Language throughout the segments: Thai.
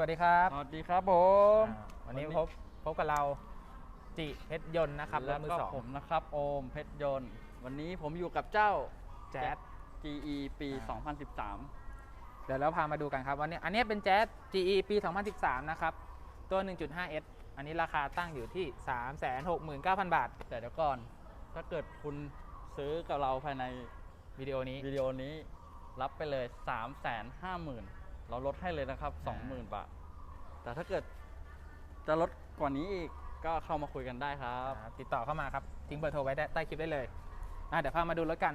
วัสดีครับสวัสดีครับผม อ่าวันนี้ พบพบกับเราจิเพชรยนต์นะครับรแล้ถวมือก็สองผมนะครับ โอมเพชรยนต์ วันนี้ผมอยู่กับเจ้า แจ๊ส GE ปี อ่า 2013 เดี๋ยวเราพามาดูกันครับวันนี้อันนี้เป็นแจ๊ส GE ปี 2013 นะครับ ตัว 1.5S อันนี้ราคาตั้งอยู่ที่ 369,000 บาทแต่เดี๋ยวก่อน ถ้าเกิดคุณซื้อกับเราภายในวิดีโอนี้ วิดีโอนี้รับไปเลย 350,000 เราลดให้เลยนะครับอ่า20,000 บาท แต่ถ้าเกิดจะลดกว่านี้อีกก็เข้ามาคุยกันได้ครับอ่าติดต่อเข้ามาครับ ทิ้งเบอร์โทรไว้ได้ใต้คลิปได้เลยอะเดี๋ยวพามาดูรถกัน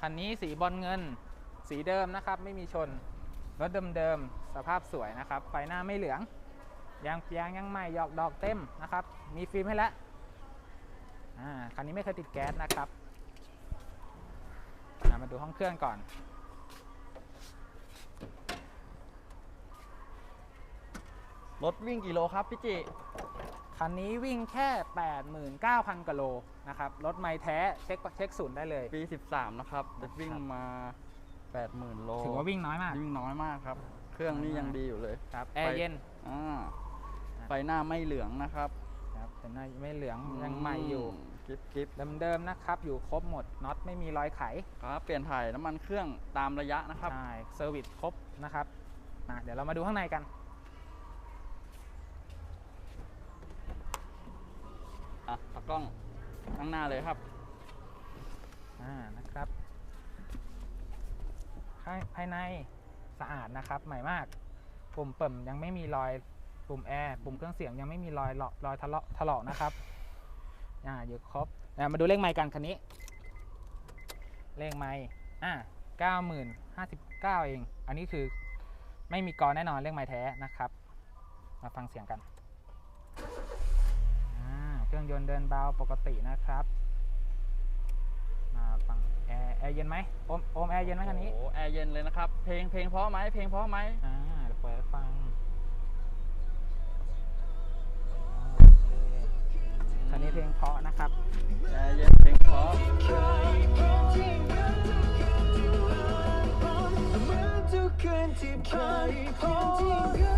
คันนี้สีบอลเงิน สีเดิมนะครับ ไม่มีชน รถเดิมๆ สภาพสวยนะครับ ไฟหน้าไม่เหลือง ยางยางยังใหม่หยอกดอกเต็มนะครับ มีฟิล์มให้แล้วอ่าคันนี้ไม่เคยติดแก๊สนะครับอะมาดูห้องเครื่องก่อน รถวิ่งกี่โลครับพี่จิคันนี้วิ่งแค่ 89,000กิโลนะครับรถไม่แท้เช็คเช็คศูนย์ได้เลย ปี 13 นะครับรถวิ่งมา 80,000 โลถือว่าวิ่งน้อยมาก วิ่งน้อยมากครับ เครื่องนี่ยังดีอยู่เลยครับแอร์เย็นอ่าไฟหน้าไม่เหลืองนะครับครับแต่หน้าไม่เหลืองยังใหม่อยู่กิฟกิฟเดิมๆนะครับ อยู่ครบหมดน็อตไม่มีรอยไขครับเปลี่ยนถ่ายน้ำมันเครื่องตามระยะนะครับใช่เซอร์วิสครบนะครับอะเดี๋ยวเรามาดูข้างในกัน อะตากล้องข้างหน้าเลยครับ อ่านะครับภายภายในสะอาดนะครับใหม่มาก ปุ่มเปิ่มยังไม่มีรอย ปุ่มแอร์ ปุ่มเครื่องเสียงยังไม่มีรอยเลาะรอยทะเลาะถลอกนะครับ อ่าอยู่ครบอะมาดูเลขไมค์กันคันนี้ เลขไมค์อ่าเก้าหมื่นห้าสิบเก้าเอง อันนี้คือไม่มีกรแน่นอนเลขไมค์แท้นะครับ มาฟังเสียงกัน เครื่องยนต์เดินเบาปกตินะครับ มาฟังแอร์แอร์เย็นไหมโอมโอมแอร์เย็นไหมคันนี้ โอ้โหแอร์เย็นเลยนะครับ เพลงเพลงเพราะไหมเพลงเพราะไหมอ่าเดี๋ยวเปิดให้ฟังอ่าโอเคคันนี้เพลงเพราะนะครับ แอร์เย็นเพลงเพราะ เหมือนทุกคืนที่เคยพบ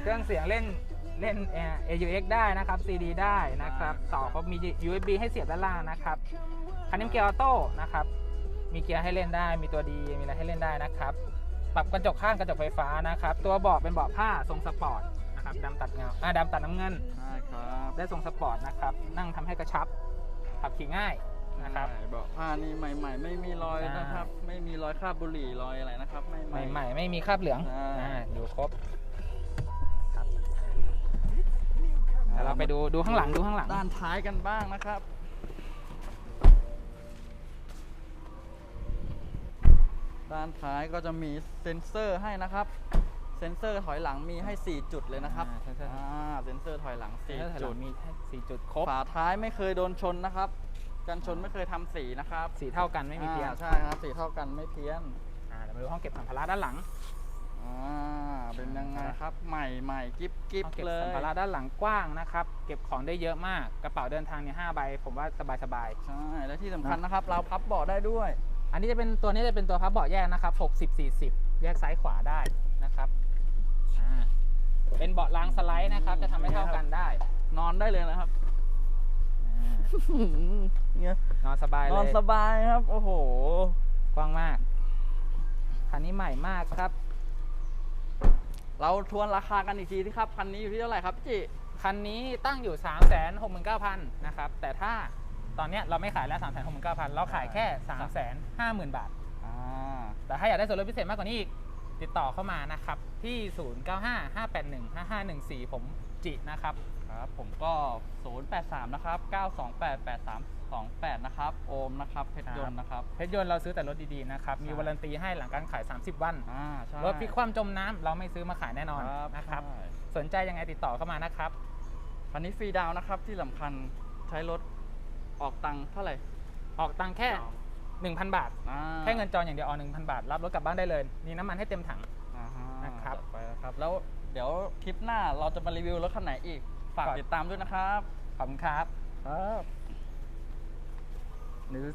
เครื่องเสียงเล่นเล่นเอ่อ AUX ได้นะครับ CD ได้นะครับ ต่อเขามี USB ให้เสียบด้านล่างนะครับคันนี้เป็นเกียร์ออโต้นะครับ มีเกียร์ให้เล่นได้ มีตัวดี มีอะไรให้เล่นได้นะครับ ปรับกระจกข้างกระจกไฟฟ้านะครับ ตัวเบาะเป็นเบาะผ้าทรงสปอร์ตนะครับดำตัดเงา อ่าดำตัดน้ำเงิน ใช่ครับ ได้ทรงสปอร์ตนะครับ นั่งทำให้กระชับ ขับขี่ง่าย นะครับใช่เบาะผ้านี่ใหม่ ๆ ไม่มีรอยใช่นะครับ ไม่มีรอยคราบบุหรี่รอยอะไรนะครับไม่ใหม่ๆไม่มีคราบเหลืองใช่อ่าอยู่ครบครับเดี๋ยวเราไปดูดูข้างหลังดูข้างหลัง ด้านท้ายกันบ้างนะครับด้านท้ายก็จะมีเซ็นเซอร์ให้นะครับ เซ็นเซอร์ถอยหลังมีให้ 4 จุดเลยนะครับอ่าเซ็นเซอร์อ่าเซ็นเซอร์ถอยหลังเซ็นเซอร์ถอย4หลัจุงดมีให้สี่จุดครบ ฝาท้ายไม่เคยโดนชนนะครับ กันชนไม่เคยทำสีนะครับสีเท่ากันไม่มีเพี้ยนอ่าใช่ครับสีเท่ากันไม่เพี้ยนอ่าเดี๋ยวมาดูห้องเก็บสัมภาระด้านหลังอ่าเป็นยังไงครับใหม่ใหม่กิฟกิฟห้องเก็บเลยสัมภาระด้านหลังกว้างนะครับ เก็บของได้เยอะมากกระเป๋าเดินทางเนี่ยห้าใบ ผมว่าสบายสบายใช่และที่สำคัญนะครับ เราพับเบาะได้ด้วย ๆอันนี้จะเป็นตัวนี้จะเป็นตัวพับเบาะแยกนะครับ60 40 แยกซ้ายขวาได้นะครับอ่าเป็นเบาะรางสไลด์นะครับ จะทำให้เท่ากันได้ นอนได้เลยนะครับอ่า เนี่ยนอนสบายนเลอนยสบายครับ โอ้โห กว้างมาก คันนี้ใหม่มากครับ เราทวนราคากันอีกทีที่ครับ คันนี้อยู่ที่เท่าไหร่ครับพี่จิคันนี้ตั้งอยู่ 3 6 9 0 0 0นะครับ แต่ถ้าตอนเนี้ยเราไม่ขายแล้ว 3 6 9 0 0 0เราขายแค่ 3 5 0 0 0 0 บาทอ่าแต่ถ้าอยากได้ส่วนลดพิเศษมากกว่านี้อีก ติดต่อเข้ามานะครับ ที่ 0955815514 ผมจินะครับ ครับ ผมก็ 083 นะครับ 9288328 นะครับ โอมนะครับ เพชรยนต์นะครับ เพชรยนต์เราซื้อแต่รถดีๆนะครับ มีใช่วารันตีให้หลังการขาย 30 วันอ่าใช่รถพลิกคว่ำจมน้ำเราไม่ซื้อมาขายแน่นอนครับนะครับ ใช่ สนใจยังไงติดต่อเข้ามานะครับ คันนี้ฟรีดาวน์นะครับ ที่สำคัญใช้รถออกตังค์เท่าไหร่ออกตังค์แค่ 1,000 บาท อ่าแค่เงินจองอย่างเดียวออก1,000 บาท รับรถกลับบ้านได้เลย มีน้ำมันให้เต็มถัง อ่าฮนะครับ จัดไปนะครับ แล้วเดี๋ยวคลิปหน้าเราจะมารีวิวรถคันไหนอีก ฝากก่อนติดตามด้วยนะครับ ขอบคุณครับครับหรือ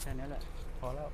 แค่นี้แหละพอแล้ว